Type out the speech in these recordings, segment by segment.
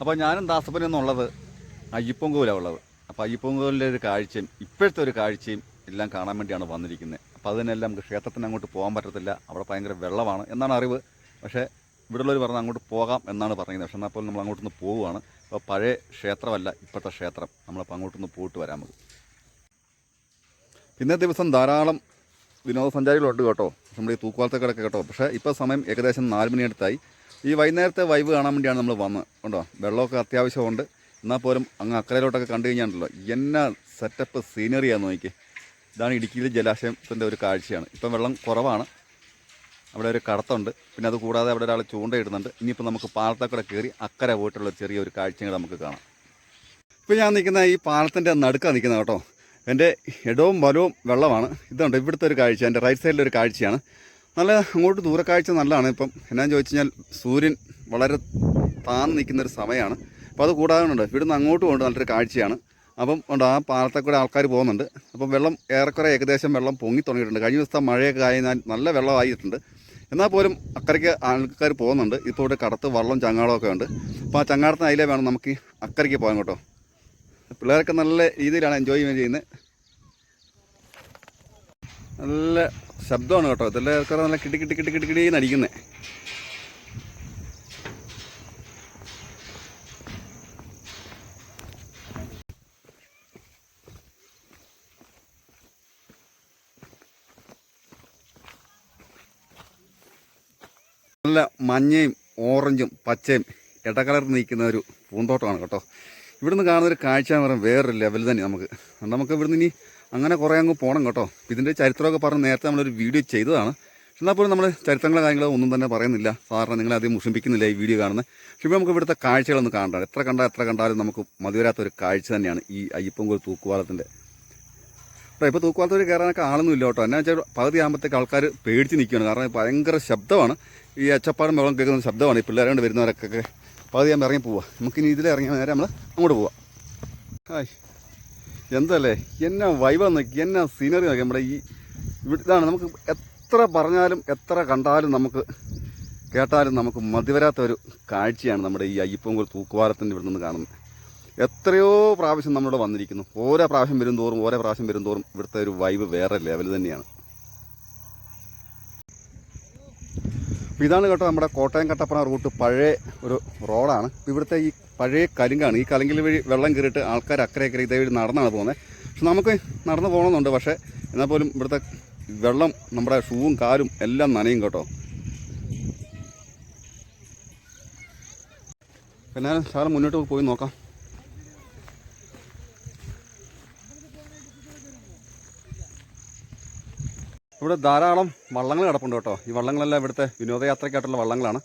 അപ്പോൾ ഞാനും ദാസപ്പനും എന്നുള്ളത് അയ്യപ്പൊങ്കോലാണ് ഉള്ളത് അപ്പോൾ അയ്യപ്പൊങ്കോലിന്റെ ഒരു കാഴ്ചയും ഇപ്പോഴത്തെ ഒരു കാഴ്ചയും എല്ലാം കാണാൻ വേണ്ടിയാണ് വന്നിരിക്കുന്നത് അപ്പോൾ അതിനെല്ലാം നമുക്ക് ക്ഷേത്രത്തിന് അങ്ങോട്ട് പോകാൻ പറ്റത്തില്ല. അവിടെ ഭയങ്കര വെള്ളമാണ് എന്നാണ് അറിവ്. പക്ഷേ ഇവിടെയുള്ളവർ പറഞ്ഞാൽ അങ്ങോട്ട് പോകാം എന്നാണ് പറയുന്നത്. പക്ഷെ എന്നാൽ പോലും നമ്മൾ അങ്ങോട്ടൊന്ന് പോവുകയാണ്. അപ്പോൾ പഴയ ക്ഷേത്രമല്ല ഇപ്പോഴത്തെ ക്ഷേത്രം. നമ്മളപ്പോൾ അങ്ങോട്ടൊന്ന് പോയിട്ട് വരാൻ നമുക്ക് ഇന്നത്തെ ദിവസം ധാരാളം വിനോദസഞ്ചാരികളുണ്ട് കേട്ടോ. നമ്മുടെ ഈ തൂക്കുവാലത്തെ കിടക്ക് കേട്ടോ. പക്ഷേ ഇപ്പോൾ സമയം ഏകദേശം നാല് മണി അടുത്തായി ഈ വൈകുന്നേരത്തെ വൈബ് കാണാൻ വേണ്ടിയാണ് നമ്മൾ വന്നത് കണ്ടോ വെള്ളമൊക്കെ അത്യാവശ്യമുണ്ട്. എന്നാൽ പോലും അങ്ങ് അക്കരയിലോട്ടൊക്കെ കണ്ടു കഴിഞ്ഞാണല്ലോ. എന്നാ സെറ്റപ്പ് സീനറിയാന്ന് നോക്കി ഇതാണ് ഇടുക്കിയിലെ ജലാശയത്തിന്റെ ഒരു കാഴ്ചയാണ്. ഇപ്പം വെള്ളം കുറവാണ്. അവിടെ ഒരു കടത്തുണ്ട്. പിന്നെ അത് കൂടാതെ അവിടെ ഒരാൾ ചൂണ്ടയിടുന്നുണ്ട്. ഇനിയിപ്പോൾ നമുക്ക് പാലത്തക്കട കയറി അക്കരെ പോയിട്ടുള്ള ചെറിയൊരു കാഴ്ചയും നമുക്ക് കാണാം. ഇപ്പോൾ ഞാൻ നിൽക്കുന്ന ഈ പാലത്തിന്റെ നടുക്കാണ് നിൽക്കുന്നത് കേട്ടോ. എന്റെ ഇടവും വലവും വെള്ളമാണ്. ഇതുണ്ട് ഇവിടുത്തെ ഒരു കാഴ്ച എന്റെ റൈറ്റ് സൈഡിലൊരു കാഴ്ചയാണ്. നല്ല അങ്ങോട്ട് ദൂരക്കാഴ്ച നല്ലതാണ് ഇപ്പം. എന്നാന്ന് ചോദിച്ചു കഴിഞ്ഞാൽ സൂര്യൻ വളരെ താന്ന് നിൽക്കുന്നൊരു സമയമാണ്. അപ്പോൾ അത് കൂടാതെ ഉണ്ട് ഇവിടുന്ന് അങ്ങോട്ടും ഉണ്ട് നല്ലൊരു കാഴ്ചയാണ്. അപ്പം ഉണ്ട് ആ പാലത്തെ കൂടെ ആൾക്കാർ പോകുന്നുണ്ട്. അപ്പം വെള്ളം ഏറെക്കുറെ ഏകദേശം വെള്ളം പൊങ്ങി തുടങ്ങിയിട്ടുണ്ട്. കഴിഞ്ഞ ദിവസത്തെ മഴയൊക്കെ ആയതിനാൽ നല്ല വെള്ളമായിട്ടുണ്ട്. എന്നാൽ പോലും അക്കരയ്ക്ക് ആൾക്കാർ പോകുന്നുണ്ട്. ഇപ്പോൾ ഇവിടെ കടത്ത് വള്ളം ചങ്ങാടമൊക്കെ ഉണ്ട്. അപ്പോൾ ആ ചങ്ങാടത്തിന് അതിലേ വേണം നമുക്ക് അക്കരയ്ക്ക് പോകാൻ കേട്ടോ. പിള്ളേരൊക്കെ നല്ല രീതിയിലാണ് എൻജോയ്മെന്റ് ചെയ്യുന്നത്. നല്ല ശബ്ദമാണ് കേട്ടോ. ഇതെല്ലാം ഏർക്കാരെ നല്ല കിട്ടി കിട്ടി കിട്ടി കിട്ടി കിടീന്ന് അടിക്കുന്നത് നല്ല മഞ്ഞയും ഓറഞ്ചും പച്ചയും ഇടകലർന്ന് നിൽക്കുന്ന ഒരു പൂന്തോട്ടമാണ് കേട്ടോ. ഇവിടുന്ന് കാണുന്ന ഒരു കാഴ്ച എന്ന് പറയുമ്പോൾ വേറൊരു ലെവൽ തന്നെ നമുക്ക്. നമുക്ക് ഇവിടുന്ന് ഇനി അങ്ങനെ കുറേ അങ്ങ് പോകണം കേട്ടോ. ഇതിന്റെ ചരിത്രമൊക്കെ പറഞ്ഞ് നേരത്തെ നമ്മളൊരു വീഡിയോ ചെയ്തതാണ്. എന്നാൽ പോലും നമ്മൾ ചരിത്രങ്ങളോ കാര്യങ്ങളോ ഒന്നും തന്നെ പറയുന്നില്ല. സാറിന് നിങ്ങളെ അധികം മുഷിപ്പിക്കുന്നില്ല ഈ വീഡിയോ കാണുന്നത് പക്ഷേ നമുക്ക് ഇവിടുത്തെ കാഴ്ചകളൊന്ന് കാണണ്ട. എത്ര കണ്ടാൽ എത്ര കണ്ടാലും നമുക്ക് മതിവരാത്ത ഒരു കാഴ്ച തന്നെയാണ് ഈ അയ്യപ്പൻകോൽ തൂക്കുപാലത്തിന്റെ കേട്ടോ ഇപ്പോൾ തൂക്കുപാലത്തിൽ കയറാനൊക്കെ ആളൊന്നും ഇല്ല കേട്ടോ. എന്നാ വെച്ചാൽ പകുതി ആകുമ്പോഴത്തേക്ക് ആൾക്കാർ പേടിച്ച് നിൽക്കുകയാണ് കാരണം ഭയങ്കര ശബ്ദമാണ്. ഈ അച്ചപ്പാടും വെള്ളം കേൾക്കുന്ന ശബ്ദമാണ് ഈ പിള്ളേരെ കൊണ്ട് വരുന്നവരൊക്കെ. പകുതി ആകുമ്പോൾ ഇറങ്ങി പോവുക നമുക്കിനി ഇതിൽ ഇറങ്ങിയ നേരെ നമ്മൾ അങ്ങോട്ട് പോവാം. ഹായ്. എന്തല്ലേ? എന്നാ വൈബ് നോക്കി. എന്നാ സീനറി നോക്കി നമ്മുടെ ഈ ഇതാണ് നമുക്ക് എത്ര പറഞ്ഞാലും എത്ര കണ്ടാലും നമുക്ക് കേട്ടാലും നമുക്ക് മതിവരാത്ത ഒരു കാഴ്ചയാണ് നമ്മുടെ ഈ അയ്യപ്പൻകുരു തൂക്കുവാരത്തിന്റെ ഇവിടെ നിന്ന് കാണുന്നത്. എത്രയോ പ്രാവശ്യം നമ്മളിവിടെ വന്നിരിക്കുന്നു. ഓരോ പ്രാവശ്യം വരും തോറും ഓരോ പ്രാവശ്യം വരും തോറും ഇവിടുത്തെ ഒരു വൈബ് വേറെ ലെവൽ തന്നെയാണ്. അപ്പോൾ ഇതാണ് കേട്ടോ നമ്മുടെ കോട്ടയം കട്ടപ്പന റൂട്ട് പഴയ ഒരു റോഡാണ്. ഇവിടുത്തെ ഈ പഴയ കലുങ്കാണ്. ഈ കലങ്കിൽ വഴി വെള്ളം കയറിയിട്ട് ആൾക്കാർ അക്കരെ അക്കരെ ഇതേ വഴി നടന്നാണ് പോകുന്നത് പക്ഷെ നമുക്ക് നടന്നു പോകണമെന്നുണ്ട്. പക്ഷേ എന്നാൽ പോലും ഇവിടുത്തെ വെള്ളം നമ്മുടെ ഷൂവും കാലും എല്ലാം നനയും കേട്ടോ. പിന്നെ സാറ് മുന്നോട്ട് പോയി നോക്കാം. ഇവിടെ ധാരാളം വള്ളങ്ങൾ കിടപ്പുണ്ട് കേട്ടോ. ഈ വള്ളങ്ങളെല്ലാം ഇവിടുത്തെ വിനോദയാത്രയ്ക്കായിട്ടുള്ള വള്ളങ്ങളാണ്.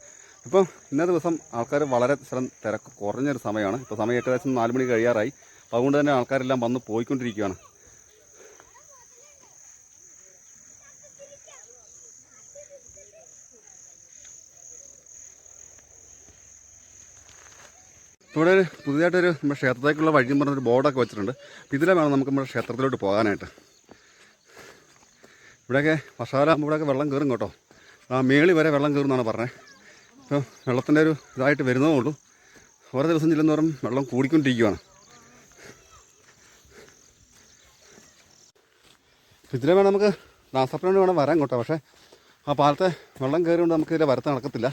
ഇപ്പം ഇന്നേ ദിവസം ആൾക്കാർ വളരെ സ്ഥലം തിരക്ക് കുറഞ്ഞൊരു സമയമാണ്. ഇപ്പോൾ സമയം ഏകദേശം നാല് മണി കഴിയാറായി. അതുകൊണ്ട് തന്നെ ആൾക്കാരെല്ലാം വന്ന് പോയിക്കൊണ്ടിരിക്കുകയാണ്. ഇവിടെ ഒരു പുതിയതായിട്ടൊരു നമ്മുടെ ക്ഷേത്രത്തേക്കുള്ള വഴി എന്ന് പറഞ്ഞൊരു ബോർഡൊക്കെ വെച്ചിട്ടുണ്ട്. ഇതിലെ വേണം നമുക്ക് നമ്മുടെ ക്ഷേത്രത്തിലോട്ട് പോകാനായിട്ട്. ഇവിടെയൊക്കെ വർഷകാലമാകുമ്പോൾ ഇവിടെയൊക്കെ വെള്ളം കയറും കേട്ടോ. ആ മേളി വരെ വെള്ളം കയറുമെന്നാണ് പറഞ്ഞത് ഇപ്പോൾ വെള്ളത്തിന്റെ ഒരു ഇതായിട്ട് വരുന്നതേ ഉള്ളൂ. ഓരോ ദിവസം ചെല്ലുന്നവരും വെള്ളം കൂടിക്കൊണ്ടിരിക്കുകയാണ് ഇതിലെ വേണം നമുക്ക് ദാസപ്പനോട് വേണം വരാൻ കേട്ടോ. പക്ഷേ ആ പാലത്തെ വെള്ളം കയറിയോണ്ട് നമുക്ക് ഇതിലെ വരത്ത് നടക്കത്തില്ല.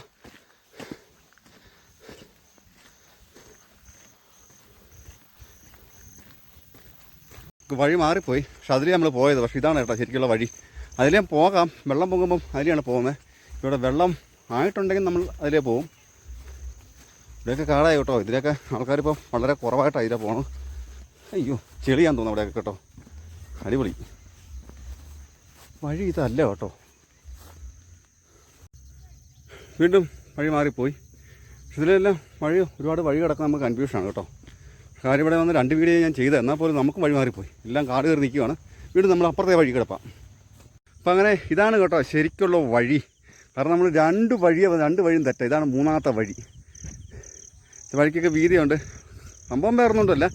വഴി മാറിപ്പോയി. പക്ഷെ അതിലേ നമ്മൾ പോയത്. പക്ഷേ ഇതാണ് കേട്ടോ ശരിക്കുള്ള വഴി. അതിലേ പോകാം. വെള്ളം പൊങ്ങുമ്പം അതിലെയാണ് പോകുന്നത് ഇവിടെ വെള്ളം ആയിട്ടുണ്ടെങ്കിൽ നമ്മൾ അതിലേ പോകും ഇവിടെയൊക്കെ കാടായി കേട്ടോ. ഇതിലൊക്കെ ആൾക്കാരിപ്പോൾ വളരെ കുറവായിട്ട് അതിലേ പോകണം അയ്യോ ചെളിയാൻ തോന്നുന്നു അവിടെയൊക്കെ കേട്ടോ. അടിപൊളി. വഴി ഇതല്ല കേട്ടോ. വീണ്ടും വഴി മാറിപ്പോയി. പക്ഷെ ഇതിലെല്ലാം വഴി ഒരുപാട് വഴി കിടക്കാൻ നമുക്ക് കൺഫ്യൂഷനാണ് കേട്ടോ. കാര്യം ഇവിടെ വന്ന് രണ്ട് വീഡിയോ ഞാൻ ചെയ്തത് എന്നാൽ പോലും നമുക്ക് വഴി മാറിപ്പോയി. എല്ലാം കാട് കയറി നിൽക്കുകയാണ് വീണ്ടും നമ്മൾ അപ്പുറത്തെ വഴി കിടപ്പാം. അപ്പം അങ്ങനെ ഇതാണ് കേട്ടോ ശരിക്കുള്ള വഴി. കാരണം നമ്മൾ രണ്ട് വഴിയെ രണ്ട് വഴിയും തെറ്റ. ഇതാണ് മൂന്നാമത്തെ വഴി. വഴിക്കൊക്കെ വീതിയുണ്ട്. സംഭവം വേറൊന്നുണ്ടല്ല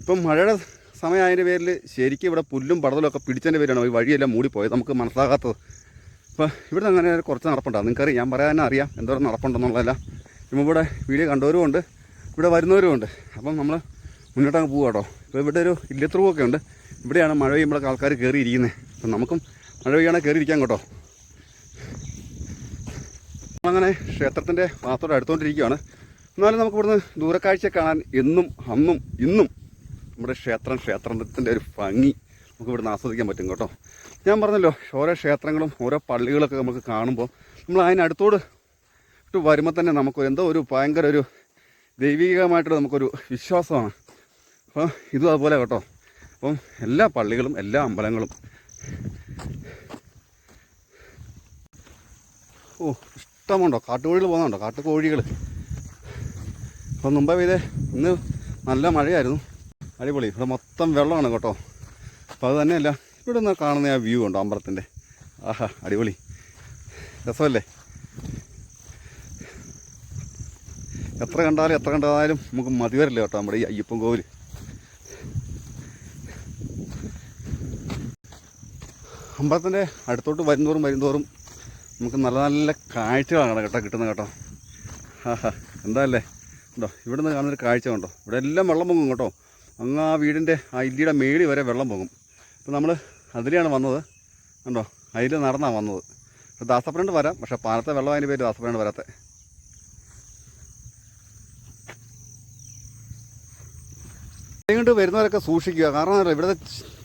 ഇപ്പം മഴയുടെ സമയമായതിന്റെ പേരിൽ ശരിക്കും ഇവിടെ പുല്ലും പടതലും ഒക്കെ പിടിച്ചതിന്റെ പേരാണ് ഈ വഴിയെല്ലാം മൂടിപ്പോയത്. നമുക്ക് മനസ്സിലാകാത്തത്. അപ്പോൾ ഇവിടെ അങ്ങനെ കുറച്ച് നടപ്പുണ്ടാകും നിങ്ങൾക്കറിയാം. ഞാൻ പറയാൻ തന്നെ അറിയാം. എന്തോരം നടപ്പുണ്ടെന്നുള്ളതല്ല. ഇപ്പം ഇവിടെ വീഡിയോ കണ്ടവരും ഉണ്ട്. ഇവിടെ വരുന്നവരുമുണ്ട് അപ്പം നമ്മൾ മുന്നോട്ടങ്ങ് പോകാം കേട്ടോ. ഇപ്പോൾ ഇവിടെ ഒരു ഇല്ലത്രൂവൊക്കെ ഉണ്ട്. ഇവിടെയാണ് മഴ പെയ്യുമ്പോഴൊക്കെ ആൾക്കാർ കയറിയിരിക്കുന്നത് അപ്പം നമുക്കും മഴ പെയ്യാണെങ്കിൽ കയറിയിരിക്കാം കേട്ടോ. അങ്ങനെ ക്ഷേത്രത്തിന്റെ ഭാഗത്തോട് അടുത്തുകൊണ്ടിരിക്കുകയാണ്. എന്നാലും നമുക്ക് ഇവിടുന്ന് ദൂരക്കാഴ്ച കാണാൻ എന്നും അന്നും ഇന്നും നമ്മുടെ ക്ഷേത്രം ക്ഷേത്രത്തിന്റെ ഒരു ഭംഗി നമുക്ക് ഇവിടുന്ന് ആസ്വദിക്കാൻ പറ്റും കേട്ടോ. ഞാൻ പറഞ്ഞല്ലോ ഓരോ ക്ഷേത്രങ്ങളും ഓരോ പള്ളികളൊക്കെ നമുക്ക് കാണുമ്പോൾ നമ്മൾ അതിനടുത്തോട് വരുമ്പോൾ തന്നെ നമുക്ക് എന്തോ ഒരു ഭയങ്കര ഒരു ദൈവികമായിട്ട് നമുക്കൊരു വിശ്വാസമാണ്. അപ്പോൾ ഇതും അതുപോലെ കേട്ടോ. അപ്പം എല്ലാ പള്ളികളും എല്ലാ അമ്പലങ്ങളും ഓ ഇഷ്ടമുണ്ടോ? കാട്ടുകോഴികൾ പോകുന്നുണ്ടോ? കാട്ടുകോഴികൾ. അപ്പോൾ മുമ്പേ പെയ്തേ ഇന്ന് നല്ല മഴയായിരുന്നു. അടിപൊളി. ഇവിടെ മൊത്തം വെള്ളമാണ് കേട്ടോ. അപ്പോൾ അത് തന്നെയല്ല ഇവിടെ നിന്ന് കാണുന്ന ആ വ്യൂ ഉണ്ടോ അമ്പലത്തിന്റെ ആഹാ അടിപൊളി. രസമല്ലേ? എത്ര കണ്ടാലും എത്ര കണ്ടാലും നമുക്ക് മതി വരില്ല കേട്ടോ നമ്മുടെ ഈ അയ്യപ്പൻ കോവിൽ അമ്പലത്തിന്റെ അടുത്തോട്ട് വരുന്നോറും വരുന്തോറും നമുക്ക് നല്ല നല്ല കാഴ്ചകളാണ് കേട്ടോ കിട്ടുന്നത് കേട്ടോ. ആഹാ എന്താല്ലേ? ഉണ്ടോ ഇവിടുന്ന് കാണുന്നൊരു കാഴ്ച കണ്ടോ? ഇവിടെ എല്ലാം വെള്ളം പൊങ്ങും കേട്ടോ. അങ്ങ് ആ വീടിന്റെ ആ ഇല്ലിയുടെ മേളി വരെ വെള്ളം പൊങ്ങും. അപ്പോൾ നമ്മൾ അതിലെയാണ് വന്നത്. ഉണ്ടോ അതിൽ നടന്നാണ് വന്നത്. അപ്പോൾ ദാസപ്പനണ്ട് വരാം. പക്ഷേ പാലത്തെ വെള്ളം അതിന്റെ പേര് ദാസപ്പനണ്ട് വരാത്തെ. ഇങ്ങോട്ട് വരുന്നവരൊക്കെ സൂക്ഷിക്കുക. കാരണം എന്താ ഇവിടുത്തെ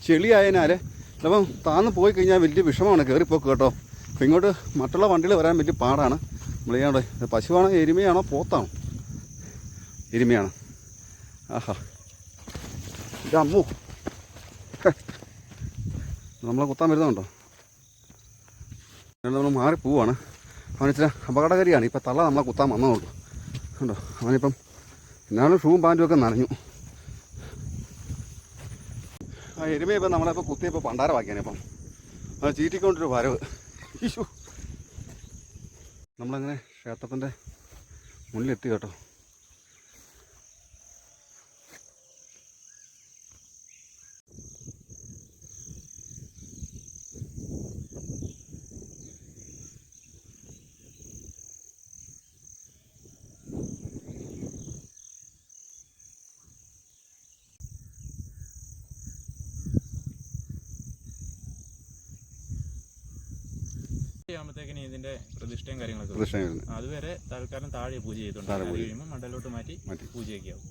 ചെളിയായതിനാൽ ചിലപ്പം താന്ന് പോയി കഴിഞ്ഞാൽ വലിയ വിഷമമാണ്. കയറിപ്പോക്ക് കേട്ടോ. അപ്പം ഇങ്ങോട്ട് മറ്റുള്ള വണ്ടികൾ വരാൻ വലിയ പാടാണ്. നമ്മൾ ചെയ്യാണ്ട് പശുവാണോ എരുമയാണോ പോത്താണോ? എരുമയാണ്? ആഹാ. ഇതമ്മു നമ്മളെ കുത്താൻ വരുന്നുണ്ടോ? നമ്മൾ മാറി പോവാണ്. അവൻ ഇച്ചിരി അപകടകാരിയാണ്. ഇപ്പം തള്ള നമ്മളെ കുത്താൻ വന്നതുള്ളൂ കണ്ടോ? അവനിപ്പം എന്നാലും ഷൂവും പാന്റും ഒക്കെ നനഞ്ഞു. ആ എരുമ ഇപ്പം നമ്മളിപ്പോൾ കുത്തിയപ്പോൾ പണ്ടാരമാക്കിയാണ് ഇപ്പം. അത് ചീറ്റിക്കൊണ്ടൊരു വരവ്. നമ്മളങ്ങനെ ക്ഷേത്രത്തിന്റെ മുന്നിലെത്തി കേട്ടോ. ആകുമ്പോഴത്തേക്കിന് ഇതിന്റെ പ്രതിഷ്ഠയും കാര്യങ്ങളൊക്കെ. പ്രദക്ഷിണ വരുന്നത് അതുവരെ തൽക്കാലം താഴെ പൂജ ചെയ്തിട്ടുണ്ട് അത് കഴിയുമ്പോൾ മണ്ടലോട്ട് മാറ്റി മാറ്റി. പൂജയൊക്കെ ആവും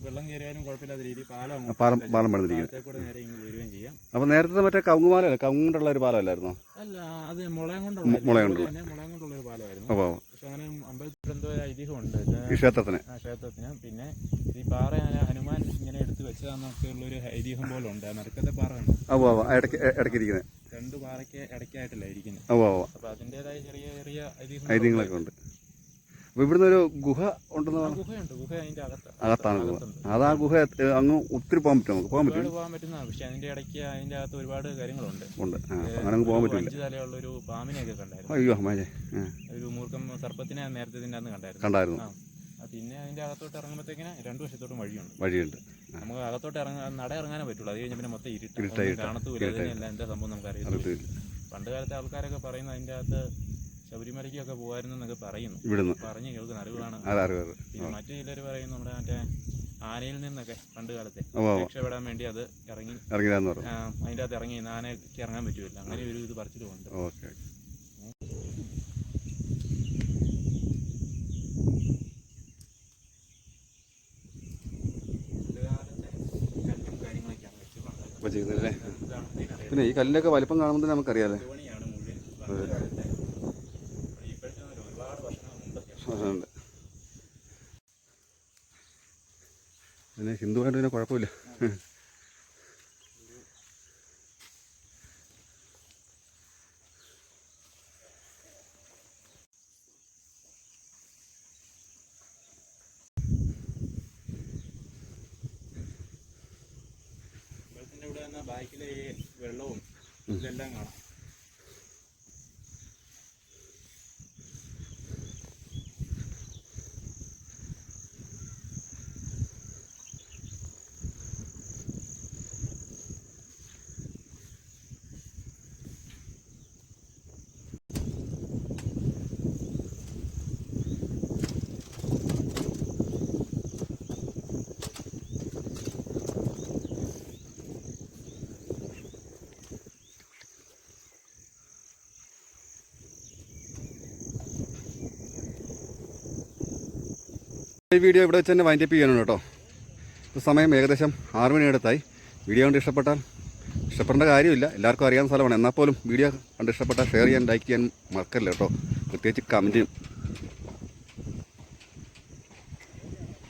വെള്ളം കയറിയാലും കുഴപ്പമില്ലാത്ത രീതി പാലം പാലം പാലം പണിതിരിക്കുന്നത് പാലത്തെ കൂടെ നേരെ ഇങ്ങ് വരികയും ചെയ്യാം. അപ്പോൾ നേരത്തെ മറ്റേ കവുങ്ങുമാലല്ലേ കവുങ്ങുകൊണ്ടുള്ള ഒരു പാലമല്ലായിരുന്നോ? അല്ല അത് മുളയം കൊണ്ടുള്ള മു- മുളയം കൊണ്ടുള്ള. മുളയം കൊണ്ടുള്ള ഒരു പാലമായിരുന്നു. അപ്പോൾ പക്ഷെ അങ്ങനെ അമ്പലത്തിൽ എന്തോ ഒരു ഐതിഹ്യമുണ്ട്. ഈ ക്ഷേത്രത്തിന്. ആ ക്ഷേത്രത്തിന്. പിന്നെ ഈ പാറ അങ്ങനെ ഹനുമാൻ ഇങ്ങനെ എടുത്ത് വെച്ചതാന്നൊക്കെ ഉള്ളൊരു ഐതിഹ്യം പോലെ ഉണ്ട് ആ നടുക്കത്തെ പാറ ഉണ്ട് അപ്പോൾ അപ്പോൾ ഇടയ്ക്ക് ഇടയ്ക്ക് ഇരിക്കുന്നത് രണ്ട് പാറയ്ക്ക് ഇടയ്ക്കായിട്ടല്ല ഇരിക്കുന്നത് അപ്പൊ അതിന്റെതായ ചെറിയ ചെറിയ ഐതിഹ്യങ്ങളൊക്കെ ഉണ്ട്. അപ്പൊ ഇവിടുന്ന് ഒരു ഗുഹ ഉണ്ടെന്ന് ഗുഹയുണ്ട്. ഗുഹ അതിന്റെ അകത്ത്. അകത്താണ് ഗുഹ. അത് ആ ഗുഹ അങ്ങ് ഒത്തിരി പോകാൻ പറ്റും നമുക്ക് പോകാൻ പറ്റും. പോകാൻ പറ്റുന്ന പക്ഷെ അതിന്റെ ഇടയ്ക്ക് അതിന്റെ അകത്ത് ഒരുപാട് കാര്യങ്ങളുണ്ട്. ഉണ്ട്. അങ്ങനെ പോകാൻ പറ്റും പറ്റില്ല. തലയുള്ള ഒരു പാമ്പിനെയൊക്കെ കണ്ടായിരുന്നു. അയ്യോ അമ്മാജെ ഒരു മൂർഖം സർപ്പത്തിനെ നേരത്തെ ഇതിന്റെ അന്ന് കണ്ടായിരുന്നു. കണ്ടായിരുന്നു. പിന്നെ അതിന്റെ അകത്തോട്ട് ഇറങ്ങുമ്പോഴത്തേക്കിന് രണ്ടു വശത്തോട്ടും വഴിയുണ്ട്. വഴിയുണ്ട്. നമുക്ക് അകത്തോട്ട് ഇറങ്ങാൻ നട ഇറങ്ങാനേ പറ്റുള്ളൂ. അത് കഴിഞ്ഞ് പിന്നെ മൊത്തം ഇരുട്ട്. ഇരുട്ടായി, ഒന്നും കാണത്തുമില്ല അതിനെല്ലാം എന്താ സംഭവം നമുക്ക് അറിയത്തില്ല പണ്ട് കാലത്തെ ആൾക്കാരൊക്കെ പറയുന്നത് അതിന്റെ അകത്ത് ശബരിമലയ്ക്കൊക്കെ പോകുമായിരുന്നു എന്നൊക്കെ പറയുന്നു. ഇവിടുന്ന്. പറഞ്ഞു കേൾക്കുന്ന അറിവാണ് പിന്നെ മറ്റു ചിലർ പറയുന്നു നമ്മുടെ മറ്റേ ആനയിൽ നിന്നൊക്കെ പണ്ട് കാലത്തെ രക്ഷപ്പെടാൻ വേണ്ടി അത് ഇറങ്ങി അതിന്റെ അകത്ത് ഇറങ്ങി ആനയ്ക്ക് ഇറങ്ങാൻ പറ്റുമല്ലോ അങ്ങനെ ഒരു ഇത് പറിച്ചിട്ട് ഓക്കെ കാര്യങ്ങളൊക്കെയാണ് വെച്ചിട്ടുള്ളത് അപ്പോൾ ചെയ്യുന്നല്ലേ ഇതാണ് പിന്നെ ഈ കല്ലിന്റെയൊക്കെ വലിപ്പം കാണുമ്പോൾ മുമ്പൊക്കെ ഉണ്ട് പിന്നെ ഹിന്ദുവായിട്ട് പിന്നെ കുഴപ്പമില്ല. ബാക്കിലെ വെള്ളവും ഇതെല്ലാം കാണാം. ഈ വീഡിയോ ഇവിടെ വെച്ച് തന്നെ വൈൻഡപ്പ് ചെയ്യാനാണ് കേട്ടോ. ഇപ്പോൾ സമയം ഏകദേശം ആറ് മണിയടുത്തായി. വീഡിയോ കണ്ട് ഇഷ്ടപ്പെട്ടാൽ ഇഷ്ടപ്പെടേണ്ട കാര്യമില്ല. എല്ലാവർക്കും അറിയാവുന്ന സ്ഥലമാണ്. എന്നാൽ പോലും വീഡിയോ കണ്ട് ഇഷ്ടപ്പെട്ടാൽ ഷെയർ ചെയ്യാൻ ലൈക്ക് ചെയ്യാൻ മറക്കല്ല കേട്ടോ. പ്രത്യേകിച്ച് കമന്റും